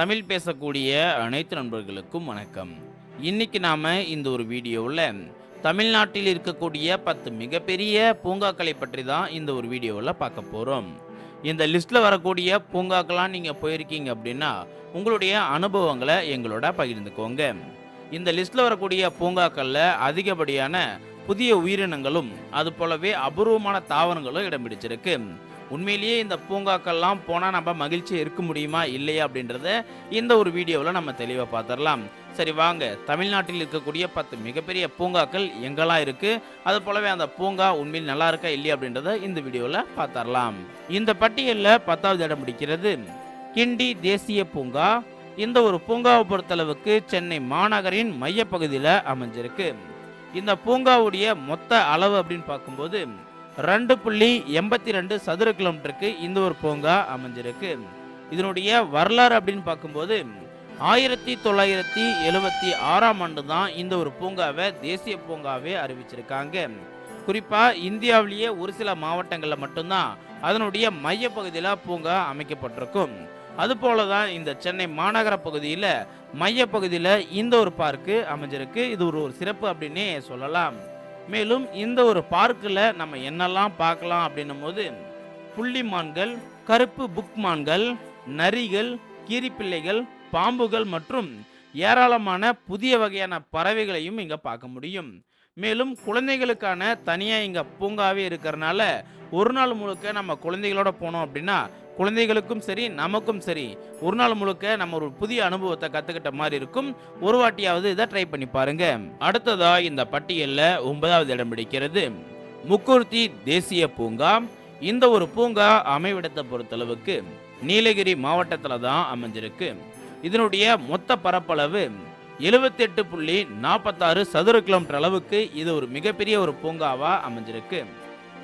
தமிழ் பேசக்கூடிய அனைத்து நண்பர்களுக்கும் வணக்கம். இன்னைக்கு நாம இந்த ஒரு வீடியோவில் தமிழ்நாட்டில் இருக்கக்கூடிய பத்து மிகப்பெரிய பூங்காக்களை பற்றி தான் இந்த ஒரு வீடியோவில் பார்க்க போகிறோம் இந்த லிஸ்ட்டில் வரக்கூடிய பூங்காக்கெல்லாம் நீங்கள் போயிருக்கீங்க அப்படின்னா உங்களுடைய அனுபவங்களை எங்களோட பகிர்ந்துக்கோங்க. இந்த லிஸ்ட்டில் வரக்கூடிய பூங்காக்களில் அதிகப்படியான புதிய உயிரினங்களும் அது போலவே அபூர்வமான தாவரங்களும் இடம் பிடிச்சிருக்கு. உண்மையிலேயே இந்த பூங்காக்கள்லாம் போனால் நம்ம மகிழ்ச்சியாக இருக்க முடியுமா இல்லையா அப்படின்றத இந்த ஒரு வீடியோவில் நம்ம தெளிவாக பார்த்துடலாம் சரி வாங்க. தமிழ்நாட்டில் இருக்கக்கூடிய பத்து மிகப்பெரிய பூங்காக்கள் எங்கெல்லாம் இருக்குது அது போலவே அந்த பூங்கா உண்மையில் நல்லா இருக்கா இல்லையா அப்படின்றத இந்த வீடியோவில் பார்த்துடலாம் இந்த பட்டியலில் பத்தாவது இடம் பிடிக்கிறது. கிண்டி தேசிய பூங்கா. இந்த ஒரு பூங்காவை பொறுத்தளவுக்கு சென்னை மாநகரின் மையப்பகுதியில் அமைஞ்சிருக்கு. இந்த பூங்காவுடைய மொத்த அளவு அப்படின்னு பார்க்கும்போது ரெண்டு புள்ளி எண்பத்தி ரெண்டு சதுர கிலோமீட்டருக்கு இந்த ஒரு பூங்கா அமைஞ்சிருக்கு. இதனுடைய வரலாறு அப்படின்னு பார்க்கும்போது ஆயிரத்தி தொள்ளாயிரத்தி எழுபத்தி ஆறாம் ஆண்டு தான் இந்த ஒரு பூங்காவை தேசிய பூங்காவே அறிவிச்சிருக்காங்க. குறிப்பாக இந்தியாவிலேயே ஒரு சில மாவட்டங்களில் மட்டும்தான் அதனுடைய மையப்பகுதியில் பூங்கா அமைக்கப்பட்டிருக்கும். அதுபோல தான் இந்த சென்னை மாநகர பகுதியில் மையப்பகுதியில் இந்த ஒரு பார்க்கு அமைஞ்சிருக்கு. இது ஒரு ஒரு சிறப்பு அப்படின்னே சொல்லலாம். மேலும் இந்த ஒரு பார்க்கில் நம்ம என்னெல்லாம் பார்க்கலாம் அப்படின்னும் போது புள்ளிமான்கள் கருப்பு புக் மான்கள் நரிகள் கீரிப்பிள்ளைகள் பாம்புகள் மற்றும் ஏராளமான புதிய வகையான பறவைகளையும் இங்கே பார்க்க முடியும். மேலும் குழந்தைகளுக்கான தனியாக இங்கே பூங்காவே இருக்கிறனால ஒரு நாள் முழுக்க நம்ம குழந்தைகளோட போனோம் அப்படின்னா குழந்தைகளுக்கும் சரி நமக்கும் சரி ஒரு நாள் முழுக்க நம்ம ஒரு புதிய அனுபவத்தை கற்றுக்கிட்ட மாதிரி இருக்கும். ஒரு வாட்டியாவது இதை ட்ரை பண்ணி பாருங்க. அடுத்ததா இந்த பட்டியலில் ஒன்பதாவது இடம் பிடிக்கிறது. முக்குர்த்தி தேசிய பூங்கா. இந்த ஒரு பூங்கா அமைவிடத்தை பொறுத்தளவுக்கு நீலகிரி மாவட்டத்தில் தான் அமைஞ்சிருக்கு. இதனுடைய மொத்த பரப்பளவு எழுபத்தெட்டு புள்ளி நாற்பத்தாறு சதுர கிலோமீட்டர் அளவுக்கு இது ஒரு மிகப்பெரிய ஒரு பூங்காவாக அமைஞ்சிருக்கு.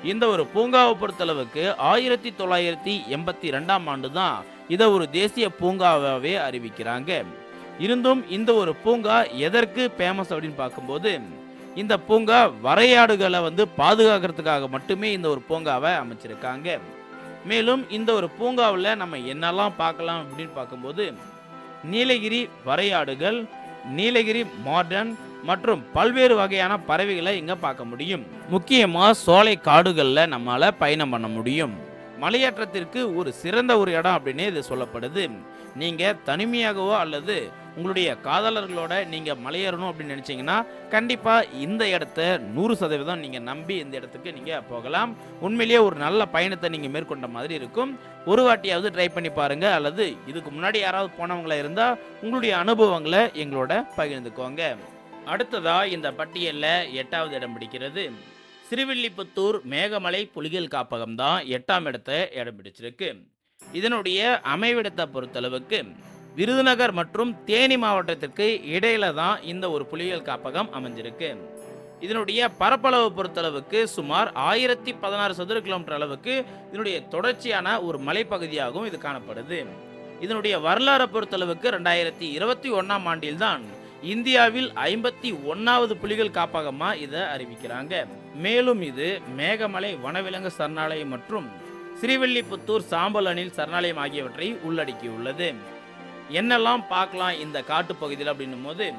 இந்த ஒரு பூங்காவை பொறுத்தளவுக்கு ஆயிரத்தி தொள்ளாயிரத்தி எண்பத்தி ரெண்டாம் ஆண்டு தான் இதை ஒரு தேசிய பூங்காவாகவே அறிவிக்கிறாங்க. இருந்தும் இந்த ஒரு பூங்கா எதற்கு ஃபேமஸ் அப்படின்னு பார்க்கும்போது இந்த பூங்கா வரையாடுகளை வந்து பாதுகாக்கிறதுக்காக மட்டுமே இந்த ஒரு பூங்காவை அமைச்சிருக்காங்க. மேலும் இந்த ஒரு பூங்காவில் நம்ம என்னெல்லாம் பார்க்கலாம் அப்படின்னு பார்க்கும்போது நீலகிரி வரையாடுகள் நீலகிரி மாடர்ன் மற்றும் பல்வேறு வகையான பறவைகளை இங்கே பார்க்க முடியும். முக்கியமாக சோலை காடுகளில் நம்மளால் பயணம் பண்ண முடியும். மலையேற்றத்திற்கு ஒரு சிறந்த ஒரு இடம் அப்படின்னு இது சொல்லப்படுது. நீங்கள் தனிமையாகவோ அல்லது உங்களுடைய காதலர்களோட நீங்கள் மலையேறணும் அப்படின்னு நினச்சிங்கன்னா கண்டிப்பாக இந்த இடத்த நூறு சதவீதம் நீங்கள் நம்பி இந்த இடத்துக்கு நீங்கள் போகலாம். உண்மையிலேயே ஒரு நல்ல பயணத்தை நீங்கள் மேற்கொண்ட மாதிரி இருக்கும். ஒரு வாட்டியாவது ட்ரை பண்ணி பாருங்கள் அல்லது இதுக்கு முன்னாடி யாராவது போனவங்களா இருந்தால் உங்களுடைய அனுபவங்களை எங்களோட பகிர்ந்துக்கோங்க. அடுத்ததா இந்த பட்டியலில் எட்டாவது இடம் பிடிக்கிறது. சிறுவில்லிபுத்தூர் மேகமலை புலிகள் காப்பகம் தான் எட்டாம் இடத்தை இடம் பிடிச்சிருக்கு. இதனுடைய அமைவிடத்தை பொறுத்தளவுக்கு விருதுநகர் மற்றும் தேனி மாவட்டத்திற்கு இடையில தான் இந்த ஒரு புலிகள் காப்பகம் அமைஞ்சிருக்கு. இதனுடைய பரப்பளவு பொறுத்தளவுக்கு சுமார் ஆயிரத்தி பதினாறு சதுர கிலோமீட்டர் அளவுக்கு இதனுடைய தொடர்ச்சியான ஒரு மலைப்பகுதியாகவும் இது காணப்படுது. இதனுடைய வரலாறை பொறுத்தளவுக்கு ரெண்டாயிரத்தி இருபத்தி ஒன்னாம் ஆண்டில்தான் இந்தியாவில் ஐம்பத்தி ஒன்னாவது புலிகள் காப்பகமா இதை அறிவிக்கிறாங்க. மேலும் இது மேகமலை வனவிலங்கு சரணாலயம் மற்றும் ஸ்ரீவில்லிபுத்தூர் சாம்பல் அணில் சரணாலயம் ஆகியவற்றை உள்ளடக்கியுள்ளது. என்னெல்லாம் பார்க்கலாம் இந்த காட்டுப்பகுதியில் அப்படின்னும் போது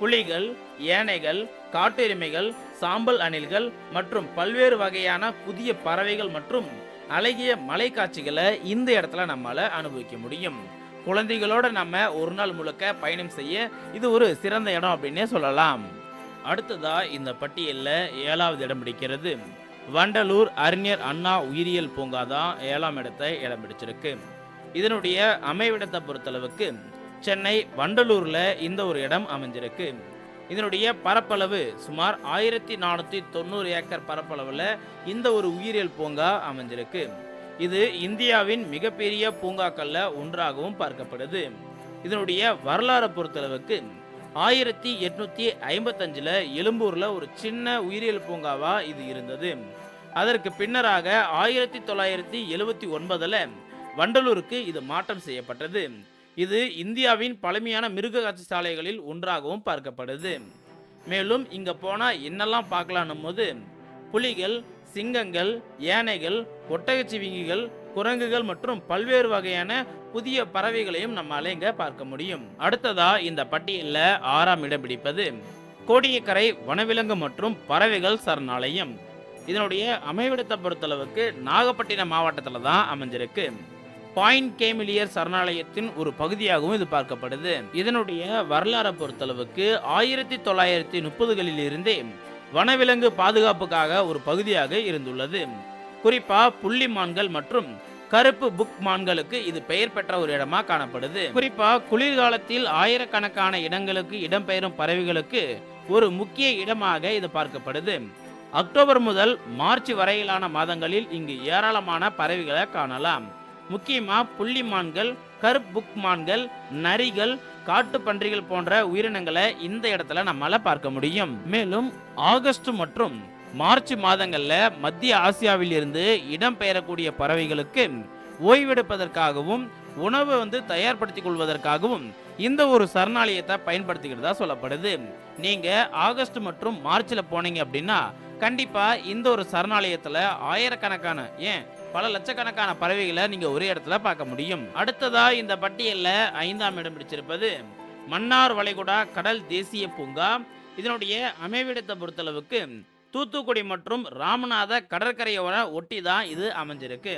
புலிகள் யானைகள் காட்டெருமைகள் சாம்பல் அணில்கள் மற்றும் பல்வேறு வகையான புதிய பறவைகள் மற்றும் அழகிய மலை காட்சிகளை இந்த இடத்துல நம்மளால் அனுபவிக்க முடியும். குழந்தைகளோட நம்ம ஒரு நாள் முழுக்க பயணம் செய்ய இது ஒரு சிறந்த இடம் அப்படின்னே சொல்லலாம். அடுத்ததா இந்த பட்டியலில் ஏழாவது இடம் பிடிக்கிறது. வண்டலூர் அறிஞர் அண்ணா உயிரியல் பூங்கா தான் ஏழாம் இடத்தை இடம் பிடிச்சிருக்கு. இதனுடைய அமைவிடத்தை பொறுத்தளவுக்கு சென்னை வண்டலூரில் இந்த ஒரு இடம் அமைஞ்சிருக்கு. இதனுடைய பரப்பளவு சுமார் ஆயிரத்தி நானூற்றி தொண்ணூறு ஏக்கர் பரப்பளவில் இந்த ஒரு உயிரியல் பூங்கா அமைஞ்சிருக்கு. இது இந்தியாவின் மிகப்பெரிய பூங்காக்கள்ல ஒன்றாகவும் பார்க்கப்படுது. இதனுடைய வரலாறை பொறுத்தளவுக்கு ஆயிரத்தி எட்நூத்தி ஐம்பத்தஞ்சுல எழும்பூர்ல ஒரு சின்ன உயிரியல் பூங்காவா இது இருந்தது. அதற்கு பின்னராக ஆயிரத்தி தொள்ளாயிரத்தி எழுவத்தி ஒன்பதுல வண்டலூருக்கு இது மாற்றம் செய்யப்பட்டது. இது இந்தியாவின் பழமையான மிருக காட்சி சாலைகளில் ஒன்றாகவும் பார்க்கப்படுது. மேலும் இங்க போனா என்னெல்லாம் பார்க்கலான்னும் போது புலிகள் சிங்கங்கள் யானைகள் ஒட்டகச்சிவிங்கிகள் குரங்குகள் மற்றும் பல்வேறு வகையான புதிய பறவைகளையும் நம்மால இங்க பார்க்க முடியும். அடுத்ததா இந்த பட்டியலில் ஆறாம் இடம் பிடிப்பது. கோடியக்கரை வனவிலங்கு மற்றும் பறவைகள் சரணாலயம். இதனுடைய அமைவிடத்தை பொறுத்தளவுக்கு நாகப்பட்டினம் மாவட்டத்தில் தான் அமைஞ்சிருக்கு. பாயிண்ட் கேமிலியர் சரணாலயத்தின் ஒரு பகுதியாகவும் இது பார்க்கப்படுது. இதனுடைய வரலாறை பொறுத்தளவுக்கு ஆயிரத்தி தொள்ளாயிரத்தி முப்பதுகளில் இருந்தே வனவிலங்கு பாதுகாப்புக்காக ஒரு பகுதியாக இருந்துள்ளது. குறிப்பா புள்ளிமான்கள் மற்றும் கருப்பு புக் மான்களுக்கு இது பெயர் பெற்ற ஒரு இடமா காணப்படுது. குறிப்பா குளிர்காலத்தில் ஆயிரக்கணக்கான இடங்களுக்கு இடம்பெயரும் பறவைகளுக்கு ஒரு முக்கிய இடமாக இது பார்க்கப்படுது. அக்டோபர் முதல் மார்ச் வரையிலான மாதங்களில் இங்கு ஏராளமான பறவைகளை காணலாம். முக்கியமா புள்ளிமான்கள் கருப்பு புக் மான்கள் நரிகள் காட்டு பன்றிகள் போன்ற உயிரினங்களை இந்த இடத்துல நம்மால பார்க்க முடியும். மேலும் ஆகஸ்ட் மற்றும் மார்ச் மாதங்கள்ல மத்திய ஆசியாவில் இருந்து இடம்பெயரக்கூடிய பறவைகளுக்கு ஓய்வெடுப்பதற்காகவும் உணவு வந்து தயார்படுத்திக் கொள்வதற்காகவும் இந்த ஒரு சரணாலயத்தை பயன்படுத்திக்கிறதா சொல்லப்படுது. நீங்க ஆகஸ்ட் மற்றும் மார்ச்ல போனீங்க அப்படின்னா கண்டிப்பா இந்த ஒரு சரணாலயத்துல ஆயிரக்கணக்கான ஏன் பல லட்சக்கணக்கான பறவைகளை நீங்க ஒரே இடத்துல பார்க்க முடியும். அடுத்ததா இந்த பட்டியல்ல ஐந்தாம் இடம் பிடிச்சிருப்பது மன்னார் வளைகுடா கடல் தேசிய பூங்கா. இதனுடைய அமைவிடத்தை பொறுத்தளவுக்கு தூத்துக்குடி மற்றும் ராமநாத கடற்கரையோர ஒட்டி தான் இது அமைஞ்சிருக்கு.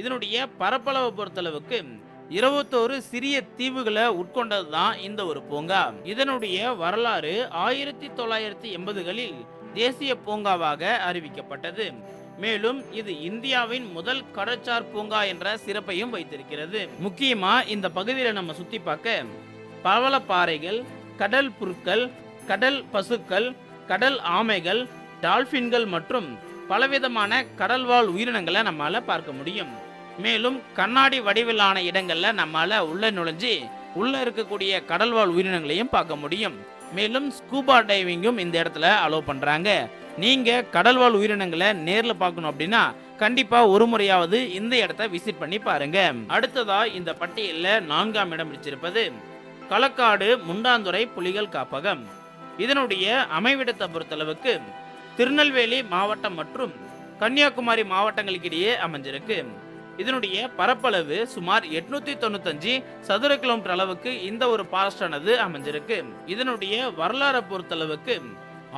இதனுடைய பரப்பளவை பொறுத்தளவுக்கு இருபத்தோரு சிறிய தீவுகளை உட்கொண்டது தான் இந்த ஒரு பூங்கா. இதனுடைய வரலாறு ஆயிரத்தி தொள்ளாயிரத்தி எண்பதுகளில் தேசிய பூங்காவாக அறிவிக்கப்பட்டது. மேலும் இது இந்தியாவின் முதல் கடற்சார் பூங்கா என்ற சிறப்பையும் வைத்திருக்கிறது. முக்கியமா இந்த பகுதியில நம்ம சுத்தி பார்க்க பவள பாறைகள் கடல் புற்கள் கடல் பசுக்கள் கடல் ஆமைகள் டால்பின்கள் மற்றும் பலவிதமான கடல்வாழ் உயிரினங்களை நம்மால பார்க்க முடியும். மேலும் கண்ணாடி வடிவிலான இடங்கள்ல நம்மால உள்ள நுழைஞ்சு உள்ள இருக்கக்கூடிய கடல்வாழ் உயிரினங்களையும் பார்க்க முடியும். மேலும் ஸ்கூபா டைவிங்கும் இந்த இடத்துல அலோவ் பண்றாங்க. நீங்கள் கடல்வாழ் உயிரினங்களை நேரில் பார்க்கணும் அப்படின்னா கண்டிப்பா ஒரு முறையாவது இந்த இடத்த விசிட் பண்ணி பாருங்க. அடுத்ததா இந்த பட்டியலில் நான்காம் இடம் பிடிச்சிருப்பது களக்காடு முண்டாந்துறை புலிகள் காப்பகம். இதனுடைய அமைவிடத்தை பொறுத்தளவுக்கு திருநெல்வேலி மாவட்டம் மற்றும் கன்னியாகுமரி மாவட்டங்களுக்கிடையே அமைஞ்சிருக்கு. இதனுடைய பரப்பளவு சுமார் எட்நூத்தி தொண்ணூத்தஞ்சு சதுர கிலோமீட்டர் அளவுக்கு இந்த ஒரு பாரஸ்டானது அமைஞ்சிருக்கு. இதனுடைய வரலாறை பொறுத்தளவுக்கு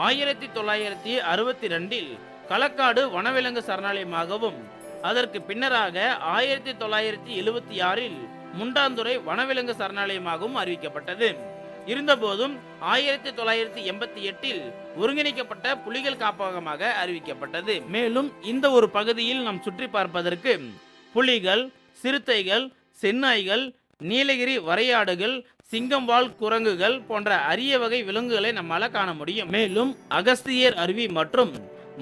ஆயிரத்தி தொள்ளாயிரத்தி அறுபத்தி ரெண்டில் களக்காடு வனவிலங்கு சரணாலயமாகவும் அதற்கு பின்னராக ஆயிரத்தி தொள்ளாயிரத்தி எழுபத்தி ஆறில் முண்டாந்துறை வனவிலங்கு சரணாலயமாகவும் அறிவிக்கப்பட்டது. இருந்தபோதும் ஆயிரத்தி தொள்ளாயிரத்தி எண்பத்தி எட்டில் ஒருங்கிணைக்கப்பட்ட புலிகள் காப்பகமாக அறிவிக்கப்பட்டது. மேலும் இந்த ஒரு பகுதியில் நாம் சுற்றி பார்ப்பதற்கு புலிகள் சிறுத்தைகள் செந்நாய்கள் நீலகிரி வரையாடுகள் சிங்கம் வாழ் குரங்குகள் போன்ற அரிய வகை விலங்குகளை நம்மால காண முடியும். மேலும் அகஸ்தியர் அருவி மற்றும்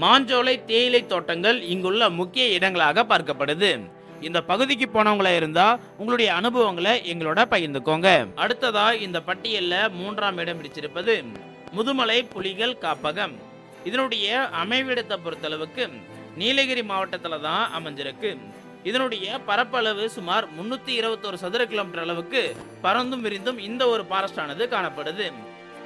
மாஞ்சோலை தேயிலை தோட்டங்கள் இங்குள்ள முக்கிய இடங்களாக பார்க்கப்படுது. இந்த பகுதிக்கு போனவங்களா இருந்தா உங்களுடைய அனுபவங்களை எங்களோட பகிர்ந்துக்கோங்க. அடுத்ததா இந்த பட்டியல்ல மூன்றாம் இடம் பிடிச்சிருப்பது முதுமலை புலிகள் காப்பகம். இதனுடைய அமைவிடத்தை பொறுத்தளவுக்கு நீலகிரி மாவட்டத்தில் தான் அமைஞ்சிருக்கு. இதனுடைய பரப்பளவு சுமார் முன்னூத்தி இருபத்தோரு சதுர கிலோமீட்டர் அளவுக்கு பறந்தும் விரிந்தும் இந்த ஒரு பாரஸ்டானது காணப்படுது.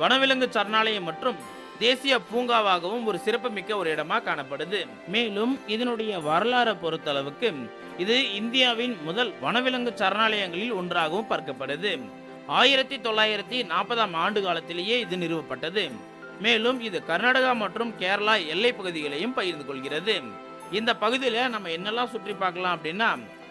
வனவிலங்கு சரணாலயம் மற்றும் தேசிய பூங்காவாகவும் ஒரு சிறப்புமிக்க ஒரு இடமா காணப்படுது. மேலும் இதனுடைய வரலாறை பொறுத்தளவுக்கு இது இந்தியாவின் முதல் வனவிலங்கு சரணாலயங்களில் ஒன்றாகவும் பார்க்கப்படுது. ஆயிரத்தி தொள்ளாயிரத்தி நாற்பதாம் ஆண்டு காலத்திலேயே இது நிறுவப்பட்டது. மேலும் இது கர்நாடகா மற்றும் கேரளா எல்லை பகுதிகளையும் பகிர்ந்து கொள்கிறது. இந்த பகுதியில் நம்ம என்னெல்லாம் சுற்றி பார்க்கலாம் அப்படின்னா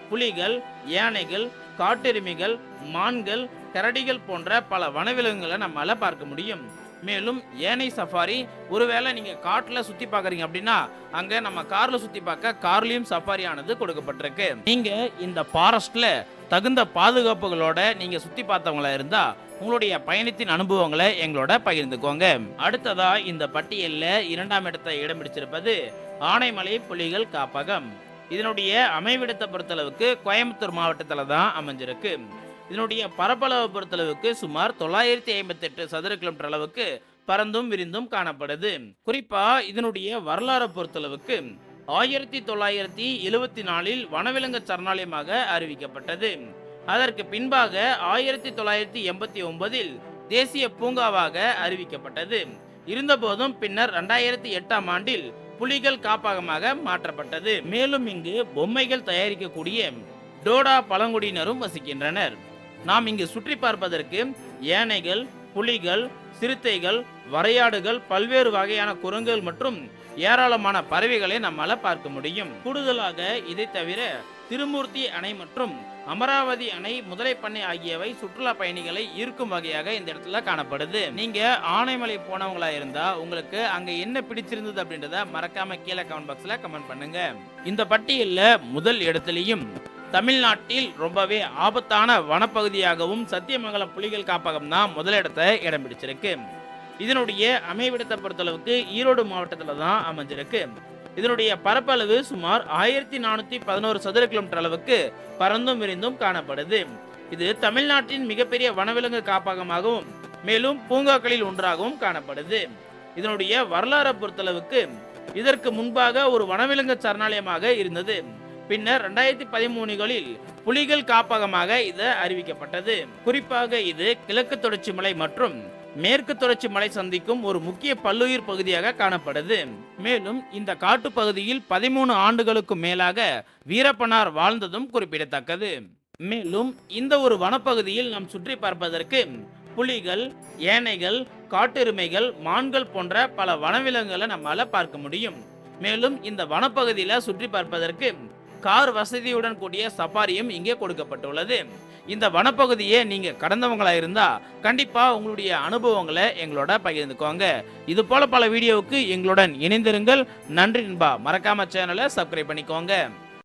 புலிகள் யானைகள் காட்டெருமிகள் மான்கள் கரடிகள் போன்ற பல வனவிலங்குகளை நம்மளால் பார்க்க முடியும். மேலும் ஏனை சஃபாரி ஒருவேளை நீங்கள் காட்டில் சுற்றி பார்க்குறீங்க அப்படின்னா அங்கே நம்ம காரில் சுற்றி பார்க்க கார்லேயும் சஃபாரி ஆனது கொடுக்கப்பட்டிருக்கு. நீங்கள் இந்த ஃபாரஸ்ட்டில் தகுந்த பாதுகாப்புகளோட நீங்கள் சுற்றி பார்த்தவங்களா இருந்தால் உங்களுடைய பயணத்தின் அனுபவங்களை எங்களோட பகிர்ந்துக்கோங்க. அடுத்ததாக இந்த பட்டியலில் இரண்டாம் இடத்தை இடம் பிடிச்சிருப்பது ஆனைமலை புலிகள் காப்பகம். இதனுடைய அமைவிடத்தை பொறுத்தளவுக்கு கோயம்புத்தூர் மாவட்டத்தில் தான் அமைஞ்சிருக்கு. இதனுடைய பரப்பளவை பொறுத்தளவுக்கு சுமார் தொள்ளாயிரத்தி ஐம்பத்தி எட்டு சதுர கிலோமீட்டர் அளவுக்கு பறந்தும் விரிந்தும் காணப்படுது. குறிப்பா இதனுடைய வரலாறை பொறுத்தளவுக்கு ஆயிரத்தி தொள்ளாயிரத்தி எழுவத்தி நாலில் வனவிலங்கு சரணாலயமாக அறிவிக்கப்பட்டது. அதற்கு பின்பாக ஆயிரத்தி தொள்ளாயிரத்தி எண்பத்தி ஒன்பதில் தேசிய பூங்காவாக அறிவிக்கப்பட்டது. இருந்தபோதும் பின்னர் ரெண்டாயிரத்தி எட்டாம் ஆண்டில் புலிகள் காப்பகமாக மாற்றப்பட்டது. மேலும் இங்கு பொம்மைகள் தயாரிக்கக்கூடிய டோடா பழங்குடியினரும் வசிக்கின்றனர். நாம் இங்கு சுற்றி பார்ப்பதற்கு யானைகள் புலிகள் சிறுத்தைகள் வரையாடுகள் பல்வேறு வகையான குரங்குகள் மற்றும் ஏராளமான பறவைகளை நம்மால பார்க்க முடியும். கூடுதலாக இதை தவிர திருமூர்த்தி அணை மற்றும் அமராவதி அணை முதலை பண்ணை ஆகியவை சுற்றுலா பயணிகளை ஈர்க்கும் வகையாக இந்த இடத்துல காணப்படுது. நீங்க ஆனைமலை போனவங்களா இருந்தா உங்களுக்கு அங்க என்ன பிடிச்சிருந்தது அப்படின்றத மறக்காம கீழே கமெண்ட் பாக்ஸ்ல கமெண்ட் பண்ணுங்க. இந்த பட்டியல்ல முதல் இடத்துலயும் தமிழ்நாட்டில் ரொம்பவே ஆபத்தான வனப்பகுதியாகவும் சத்தியமங்கலம் புலிகள் காப்பகம் தான் முதலிடத்தை இடம் பிடிச்சிருக்கு. இதனுடைய அமைவிடத்தை பொறுத்தளவுக்கு ஈரோடு மாவட்டத்தில் தான் அமைஞ்சிருக்கு. இதனுடைய பரப்பளவு சுமார் ஆயிரத்தி நானூத்தி பதினோரு சதுர கிலோமீட்டர் அளவுக்கு பறந்தும் விரிந்தும் காணப்படுது. இது தமிழ்நாட்டின் மிகப்பெரிய வனவிலங்கு காப்பகமாகவும் மேலும் பூங்காக்களில் ஒன்றாகவும் காணப்படுது. இதனுடைய வரலாறை பொறுத்தளவுக்கு இதற்கு முன்பாக ஒரு வனவிலங்கு சரணாலயமாக இருந்தது. பின்னர் ரெண்டாயிரத்தி பதிமூணுகளில் புலிகள் காப்பகமாக இது அறிவிக்கப்பட்டது. குறிப்பாக இது கிழக்கு தொடர்ச்சி மலை மற்றும் மேற்கு தொடர்ச்சி மலை சந்திக்கும் ஒரு முக்கிய பல்லுயிர் பகுதியாக காணப்படுது. மேலும் இந்த காட்டு பகுதியில் பதிமூணு ஆண்டுகளுக்கு மேலாக வீரப்பனார் வாழ்ந்ததும் குறிப்பிடத்தக்கது. மேலும் இந்த ஒரு வனப்பகுதியில் நாம் சுற்றி பார்ப்பதற்கு புலிகள் யானைகள் காட்டெருமைகள் மான்கள் போன்ற பல வனவிலங்குகளை நம்மால பார்க்க முடியும். மேலும் இந்த வனப்பகுதியில சுற்றி பார்ப்பதற்கு கார் வசதியுடன் கூடிய சஃபாரியும் இங்கே கொடுக்கப்பட்டுள்ளது. இந்த வனப்பகுதியை நீங்க கடந்தவங்களா இருந்தா கண்டிப்பா உங்களுடைய அனுபவங்களை எங்களோட பகிர்ந்துக்கோங்க. இது போல பல வீடியோவுக்கு எங்களுடன் இணைந்திருங்கள். நன்றி நண்பா. மறக்காம சேனலை சப்ஸ்கிரைப் பண்ணிக்கோங்க.